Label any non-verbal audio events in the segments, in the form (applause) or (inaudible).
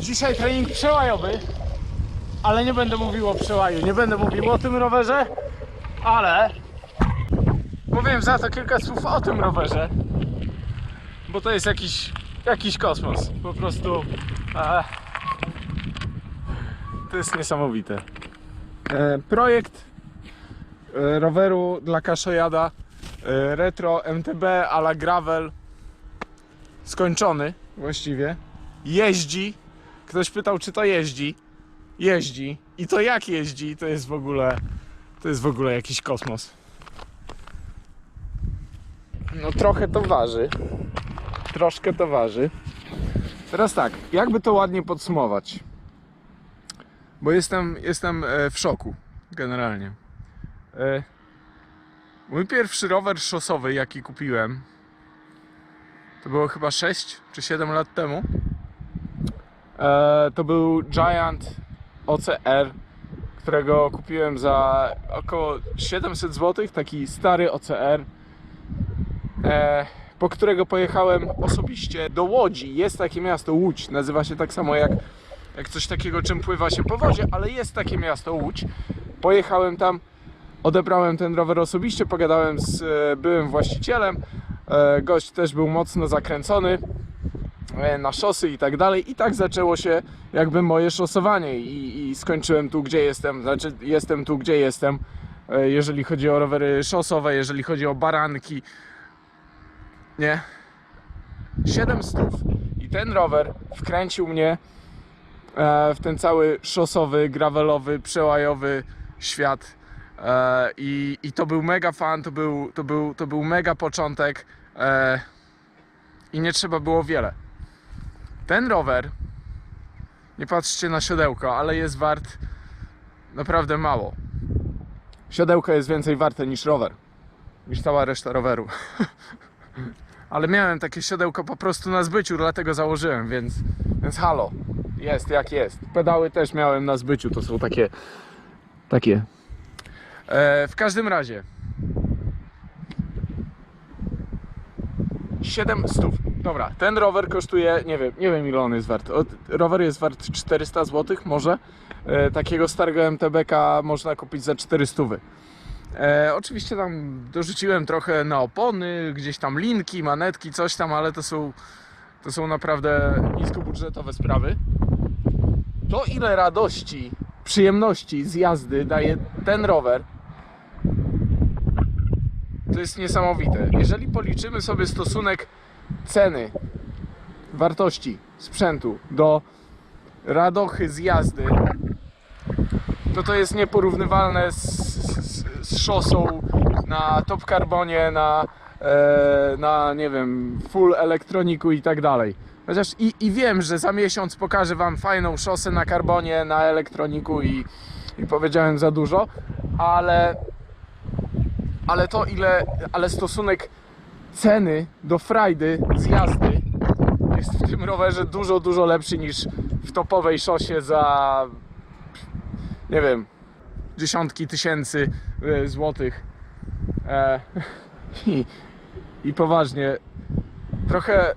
Dzisiaj trening przełajowy, ale nie będę mówił o przełaju, nie będę mówił o tym rowerze, ale powiem za to kilka słów o tym rowerze, bo to jest jakiś, jakiś kosmos, po prostu e, to jest niesamowite. E, projekt e, roweru dla kaszojada e, retro MTB a la gravel skończony właściwie jeździ ktoś pytał czy to jeździ. Jeździ. I to jak jeździ? To jest w ogóle to jest w ogóle jakiś kosmos. No trochę to waży. Troszkę to waży. Teraz tak jakby to ładnie podsumować? Bo jestem, jestem e, w szoku generalnie. E, Mój pierwszy rower szosowy, jaki kupiłem, to było chyba 6 czy 7 lat temu. E, To był Giant OCR, którego kupiłem za około 700 zł, taki stary OCR, e, po którego pojechałem osobiście do Łodzi. Jest takie miasto Łódź, nazywa się tak samo jak jak coś takiego, czym pływa się po wodzie, ale jest takie miasto Łódź. Pojechałem tam, odebrałem ten rower osobiście, pogadałem z e, byłym właścicielem. Gość też był mocno zakręcony na szosy i tak dalej. I tak zaczęło się jakby moje szosowanie i, i skończyłem tu, gdzie jestem. Znaczy, jestem tu, gdzie jestem. e, Jeżeli chodzi o rowery szosowe, jeżeli chodzi o baranki. Nie. 7 stów. I ten rower wkręcił mnie e, w ten cały szosowy, gravelowy, przełajowy świat. E, I, I to był mega fan, to był, to był, to był mega początek e, i nie trzeba było wiele. Ten rower, nie patrzcie na siodełko, ale jest wart naprawdę mało. Siodełko jest więcej warte niż rower, niż cała reszta roweru. (laughs) ale miałem takie siodełko po prostu na zbyciu, dlatego założyłem, więc, więc halo, jest jak jest. Pedały też miałem na zbyciu, to są takie, takie. E, w każdym razie 7 stów. Dobra, ten rower kosztuje, nie wiem, nie wiem ile on jest wart. Rower jest wart 400 zł może. E, takiego starego MTBK można kupić za 400. E, oczywiście tam dorzuciłem trochę na opony, gdzieś tam linki, manetki, coś tam, ale to są, to są naprawdę niskobudżetowe sprawy. To ile radości, przyjemności z jazdy daje ten rower, to jest niesamowite. Jeżeli policzymy sobie stosunek ceny, wartości sprzętu do radochy z jazdy, to to jest nieporównywalne z, z, z szosą na top carbonie, na, e, na nie wiem, full elektroniku i tak dalej. Chociaż i, i wiem, że za miesiąc pokażę Wam fajną szosę na karbonie, na elektroniku i, i powiedziałem za dużo, ale ale to ile, ale stosunek ceny do frajdy z jazdy jest w tym rowerze dużo, dużo lepszy niż w topowej szosie za nie wiem, dziesiątki tysięcy e, złotych. E, (laughs) i, I poważnie, trochę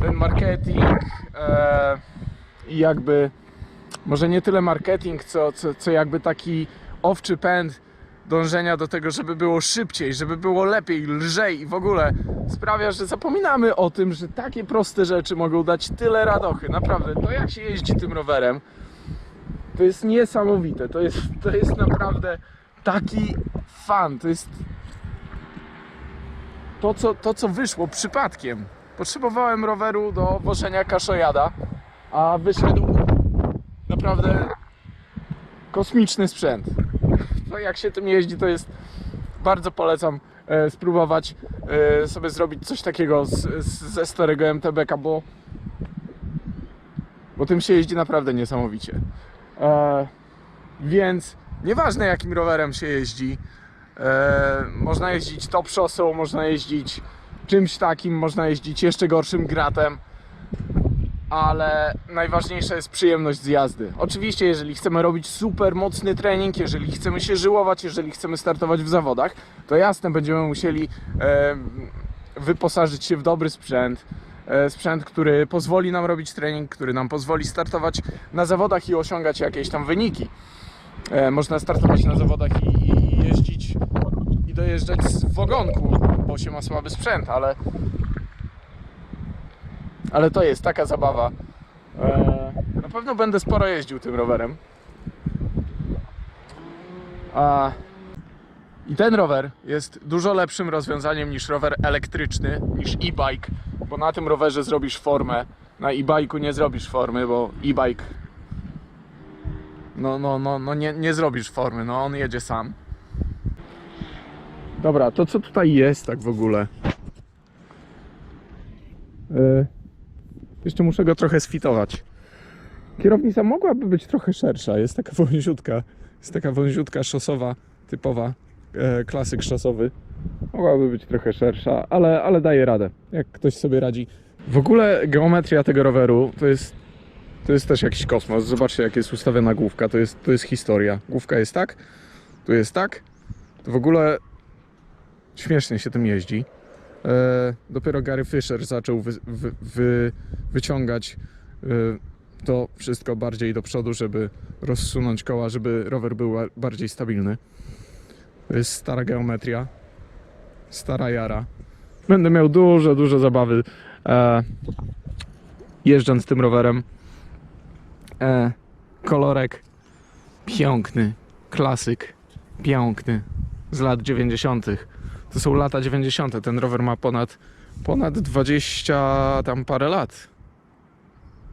ten marketing e, i jakby może nie tyle marketing, co, co, co jakby taki owczy pęd dążenia do tego, żeby było szybciej, żeby było lepiej, lżej i w ogóle sprawia, że zapominamy o tym, że takie proste rzeczy mogą dać tyle radochy. Naprawdę, to jak się jeździ tym rowerem, to jest niesamowite. To jest, to jest naprawdę taki fan. To jest to co, to, co wyszło przypadkiem. Potrzebowałem roweru do wożenia kaszojada, a wyszedł naprawdę kosmiczny sprzęt. To jak się tym jeździ, to jest bardzo polecam e, spróbować e, sobie zrobić coś takiego z, z, ze starego MTBK, bo bo tym się jeździ naprawdę niesamowicie. E, więc nieważne jakim rowerem się jeździ, e, można jeździć top szosą, można jeździć czymś takim, można jeździć jeszcze gorszym gratem, ale najważniejsza jest przyjemność z jazdy. Oczywiście, jeżeli chcemy robić super mocny trening, jeżeli chcemy się żyłować, jeżeli chcemy startować w zawodach, to jasne, będziemy musieli e, wyposażyć się w dobry sprzęt, e, sprzęt, który pozwoli nam robić trening, który nam pozwoli startować na zawodach i osiągać jakieś tam wyniki. E, Można startować na zawodach i, jeździć i dojeżdżać w ogonku, bo się ma słaby sprzęt, ale ale to jest taka zabawa. E, Na pewno będę sporo jeździł tym rowerem. A i ten rower jest dużo lepszym rozwiązaniem niż rower elektryczny, niż e-bike, bo na tym rowerze zrobisz formę. Na e-bike'u nie zrobisz formy, bo e-bike no, no, no, no nie, nie zrobisz formy, no on jedzie sam. Dobra, to co tutaj jest tak w ogóle? Yy, jeszcze muszę go trochę sfitować. Kierownica mogłaby być trochę szersza, jest taka wąziutka. Jest taka wąziutka szosowa, typowa, e, klasyk szosowy. Mogłaby być trochę szersza, ale, ale daje radę, jak ktoś sobie radzi. W ogóle geometria tego roweru to jest, to jest też jakiś kosmos. Zobaczcie, jak jest ustawiona główka, to jest, to jest historia. Główka jest tak, tu jest tak. To w ogóle śmiesznie się tym jeździ. E, dopiero Gary Fisher zaczął wy, wy, wy, wyciągać e, to wszystko bardziej do przodu, żeby rozsunąć koła, żeby rower był ba- bardziej stabilny. To jest stara geometria, stara jara. Będę miał dużo, dużo zabawy e, jeżdżąc tym rowerem. E, kolorek piękny, klasyk, piękny z lat 90. To są lata 90. Ten rower ma ponad, ponad 20 tam parę lat.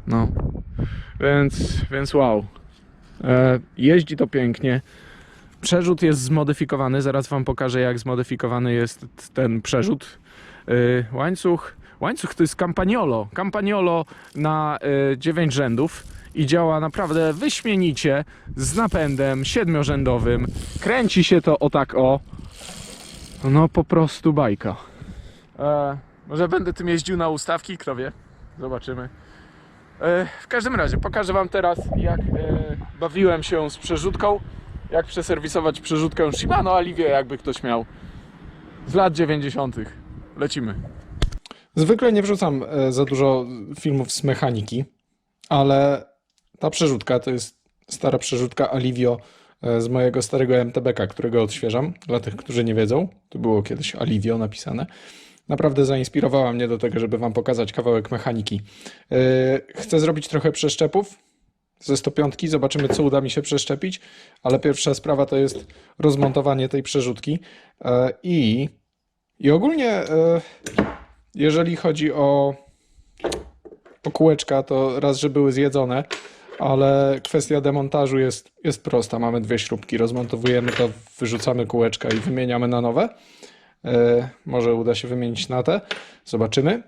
No. Więc, więc wow. E, jeździ to pięknie. Przerzut jest zmodyfikowany. Zaraz Wam pokażę, jak zmodyfikowany jest ten przerzut. E, łańcuch. Łańcuch to jest Campagnolo. Campagnolo na e, 9 rzędów i działa naprawdę wyśmienicie z napędem siedmiorzędowym. Kręci się to o tak o. No po prostu bajka. E, może będę tym jeździł na ustawki, kto wie. Zobaczymy. E, w każdym razie pokażę Wam teraz jak e, bawiłem się z przerzutką. Jak przeserwisować przerzutkę Shimano Alivia, jakby ktoś miał z lat 90. Lecimy. Zwykle nie wrzucam e, za dużo filmów z mechaniki, ale ta przerzutka to jest stara przerzutka Alivio z mojego starego MTB-ka, którego odświeżam. Dla tych, którzy nie wiedzą, to było kiedyś Alivio napisane. Naprawdę zainspirowała mnie do tego, żeby Wam pokazać kawałek mechaniki. E, Chcę zrobić trochę przeszczepów ze 105. Zobaczymy, co uda mi się przeszczepić, ale pierwsza sprawa to jest rozmontowanie tej przerzutki. E, I, i ogólnie, e, jeżeli chodzi o, o kółeczka, to raz, że były zjedzone, ale kwestia demontażu jest, jest prosta. Mamy dwie śrubki, rozmontowujemy to, wyrzucamy kółeczka i wymieniamy na nowe. E, może uda się wymienić na te, zobaczymy.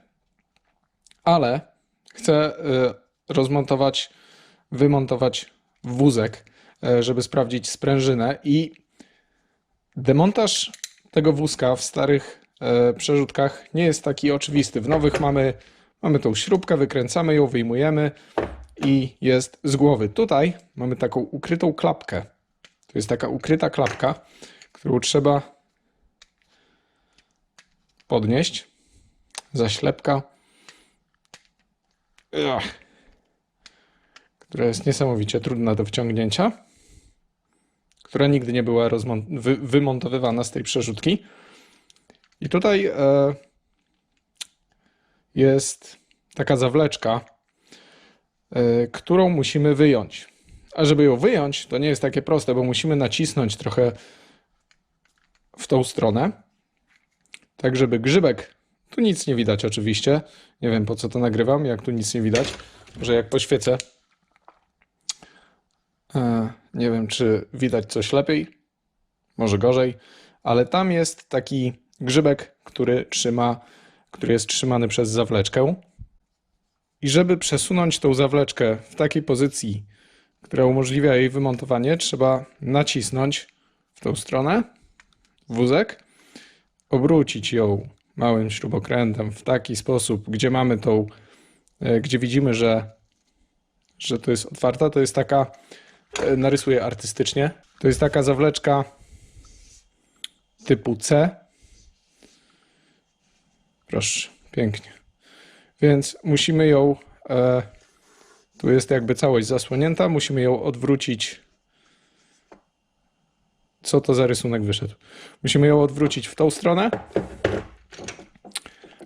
Ale chcę e, rozmontować, wymontować wózek, e, żeby sprawdzić sprężynę i demontaż tego wózka w starych przerzutkach nie jest taki oczywisty. W nowych mamy, mamy tą śrubkę, wykręcamy ją, wyjmujemy i jest z głowy. Tutaj mamy taką ukrytą klapkę. To jest taka ukryta klapka, którą trzeba podnieść. Zaślepka. Ach. Która jest niesamowicie trudna do wciągnięcia. Która nigdy nie była wy- wymontowywana z tej przerzutki. I tutaj e, jest taka zawleczka, którą musimy wyjąć. A żeby ją wyjąć, to nie jest takie proste, bo musimy nacisnąć trochę w tą stronę, tak żeby grzybek, tu nic nie widać oczywiście, nie wiem po co to nagrywam, jak tu nic nie widać, może jak poświecę, e, nie wiem czy widać coś lepiej, może gorzej, ale tam jest taki grzybek, który trzyma, który jest trzymany przez zawleczkę. I żeby przesunąć tą zawleczkę w takiej pozycji, która umożliwia jej wymontowanie, trzeba nacisnąć w tą stronę wózek, obrócić ją małym śrubokrętem w taki sposób, gdzie mamy tą, e, gdzie widzimy, że, że to jest otwarta, to jest taka, e, narysuję artystycznie, to jest taka zawleczka typu C. Proszę, pięknie. Więc musimy ją. E, tu jest jakby całość zasłonięta. Musimy ją odwrócić. Co to za rysunek wyszedł? Musimy ją odwrócić w tą stronę,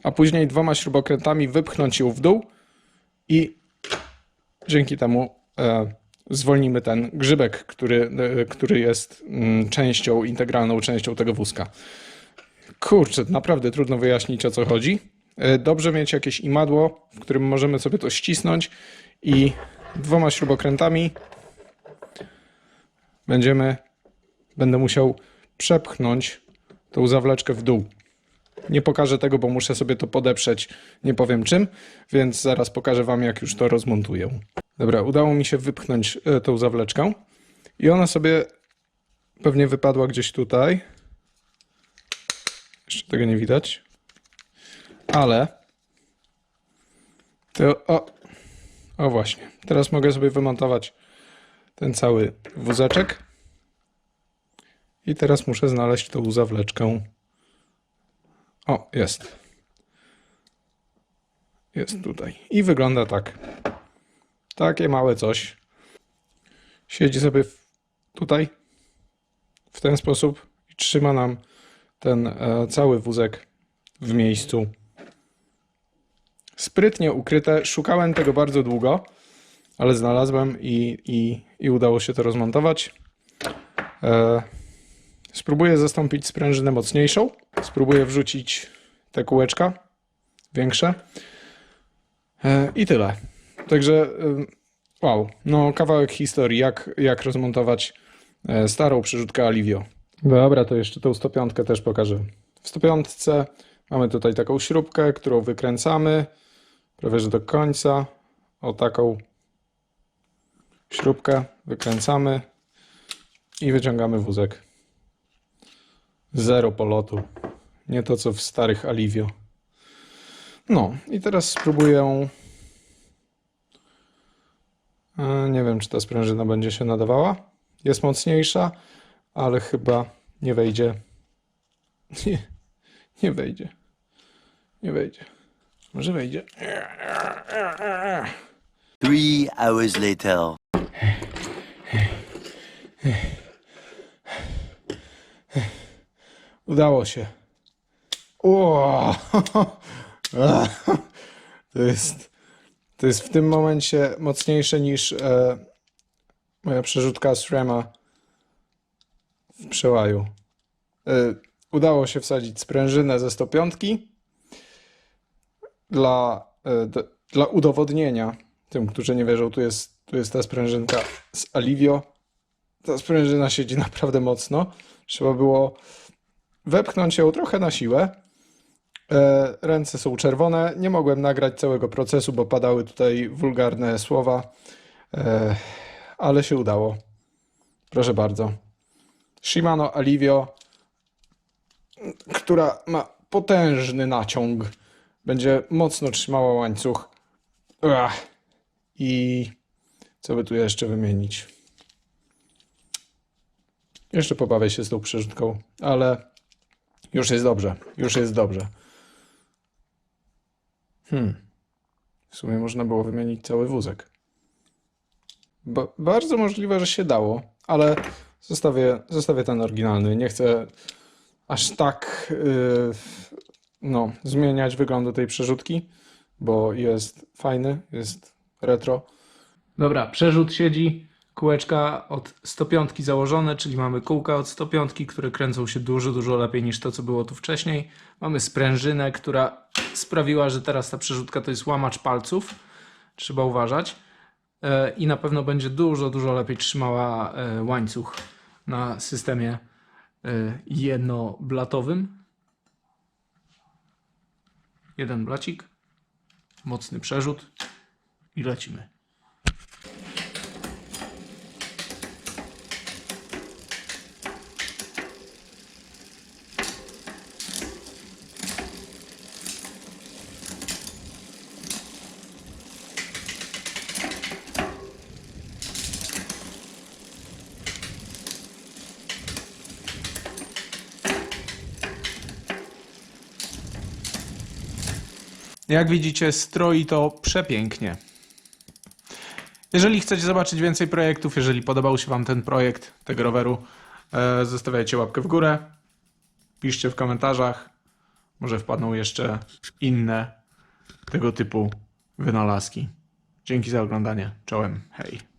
a później dwoma śrubokrętami wypchnąć ją w dół i dzięki temu e, zwolnimy ten grzybek, który, e, który jest mm, częścią, integralną częścią tego wózka. Kurczę, naprawdę trudno wyjaśnić o co chodzi. E, Dobrze mieć jakieś imadło, w którym możemy sobie to ścisnąć i dwoma śrubokrętami będziemy, będę musiał przepchnąć tą zawleczkę w dół. Nie pokażę tego, bo muszę sobie to podeprzeć, nie powiem czym, więc zaraz pokażę Wam, jak już to rozmontuję. Dobra, udało mi się wypchnąć e, tą zawleczkę i ona sobie pewnie wypadła gdzieś tutaj. Jeszcze tego nie widać. Ale to o, o właśnie. Teraz mogę sobie wymontować ten cały wózeczek. I teraz muszę znaleźć tą zawleczkę. O, jest. Jest tutaj. I wygląda tak. Takie małe coś. Siedzi sobie tutaj w ten sposób i trzyma nam ten e, cały wózek w miejscu. Sprytnie ukryte. Szukałem tego bardzo długo, ale znalazłem i, i, i udało się to rozmontować. E, spróbuję zastąpić sprężynę mocniejszą. Spróbuję wrzucić te kółeczka większe. E, I tyle. Także e, wow, no kawałek historii, jak, jak rozmontować e, starą przerzutkę Alivio. Dobra, to jeszcze tą 105 też pokażę. W 105 mamy tutaj taką śrubkę, którą wykręcamy prawie że do końca. O taką śrubkę wykręcamy i wyciągamy wózek. Zero polotu. Nie to co w starych Alivio. No i teraz spróbuję. E, Nie wiem, czy ta sprężyna będzie się nadawała. Jest mocniejsza, ale chyba nie wejdzie. (laughs) Nie, nie wejdzie. Nie wejdzie. Może wejdzie. Three hours later. Udało się. O! To jest, to jest w tym momencie mocniejsze niż e, moja przerzutka z Rema w przełaju. E, udało się wsadzić sprężynę ze 105 dla, e, d, dla udowodnienia tym, którzy nie wierzą, tu jest, tu jest ta sprężynka z Alivio. Ta sprężyna siedzi naprawdę mocno. Trzeba było wepchnąć ją trochę na siłę. E, Ręce są czerwone. Nie mogłem nagrać całego procesu, bo padały tutaj wulgarne słowa, E, ale się udało. Proszę bardzo. Shimano Alivio, która ma potężny naciąg, będzie mocno trzymała łańcuch. I co by tu jeszcze wymienić? Jeszcze pobawię się z tą przerzutką, ale już jest dobrze. Już jest dobrze. Hmm. W sumie można było wymienić cały wózek. Ba- bardzo możliwe, że się dało, ale zostawię, zostawię ten oryginalny. Nie chcę aż tak yy, no, zmieniać wyglądu tej przerzutki, bo jest fajny, jest retro. Dobra, przerzut siedzi, kółeczka od 105 założone, czyli mamy kółka od 105, które kręcą się dużo, dużo lepiej niż to, co było tu wcześniej. Mamy sprężynę, która sprawiła, że teraz ta przerzutka to jest łamacz palców. Trzeba uważać. E, I na pewno będzie dużo, dużo lepiej trzymała e, łańcuch na systemie e, jednoblatowym. Jeden blacik, mocny przerzut i lecimy. Jak widzicie, stroi to przepięknie. Jeżeli chcecie zobaczyć więcej projektów, jeżeli podobał się Wam ten projekt tego roweru, e, zostawiajcie łapkę w górę, piszcie w komentarzach. Może wpadną jeszcze inne tego typu wynalazki. Dzięki za oglądanie. Czołem. Hej.